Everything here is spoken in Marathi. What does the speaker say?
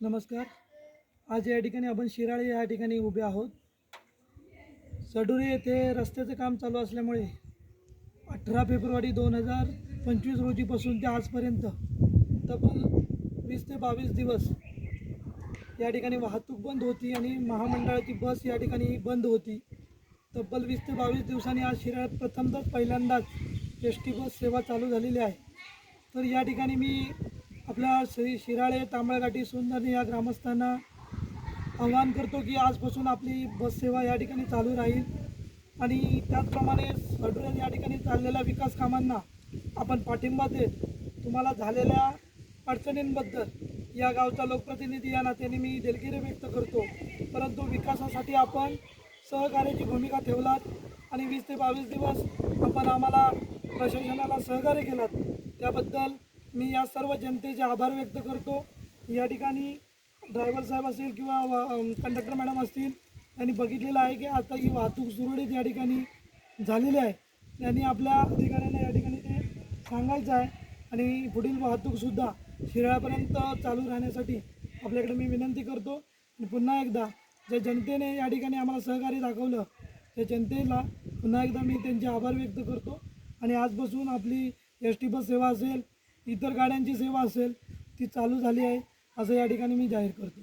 नमस्कार. आज या ठिकाणी आपण शिराळे या ठिकाणी उभे आहोत. सडुरे येथे रस्त्याचं काम चालू असल्यामुळे अठरा फेब्रुवारी दोन हजार पंचवीस रोजीपासून ते आजपर्यंत तब्बल वीस ते बावीस दिवस या ठिकाणी वाहतूक बंद होती आणि महामंडळाची बस या ठिकाणी बंद होती. तब्बल वीस ते बावीस दिवसांनी आज शिराळ्यात प्रथमतच पहिल्यांदाच एस टी बस सेवा चालू झालेली आहे. तर या ठिकाणी मी आपल्या श्री शिराळे तांबळघाटी सुंदरनी या ग्रामस्थांना आवाहन करतो की आजपासून आपली बससेवा या ठिकाणी चालू राहील. आणि त्याचप्रमाणे सडुरे या ठिकाणी चाललेल्या विकास कामांना आपण पाठिंबा देत तुम्हाला झालेल्या अडचणींबद्दल या गावचा लोकप्रतिनिधी या नात्याने मी दिलगिरी व्यक्त करतो. परंतु विकासासाठी आपण सहकार्याची भूमिका ठेवलात आणि वीस ते बावीस दिवस आपण आम्हाला प्रशासनाला सहकार्य केलात. त्याबद्दल मी या सर्व जनतेचे आभार व्यक्त करतो. या ठिकाणी ड्रायव्हर साहेब असेल किंवा कंडक्टर मॅडम असतील त्यांनी बघितलेलं आहे की आता ही वाहतूक सुरळीत या ठिकाणी झालेली आहे. त्यांनी आपल्या अधिकाऱ्यांना या ठिकाणी ते सांगायचं आहे. आणि पुढील वाहतूकसुद्धा शिराळ्यापर्यंत चालू राहण्यासाठी आपल्याकडे मी विनंती करतो. आणि पुन्हा एकदा ज्या जनतेने या ठिकाणी आम्हाला सहकार्य दाखवलं त्या जनतेला पुन्हा एकदा मी त्यांचे आभार व्यक्त करतो. आणि आजपासून आपली एस टी बस सेवा असेल इतर गाड्यांची सेवा असेल ती चालू झाली आहे असं या ठिकाणी मी जाहीर करतो.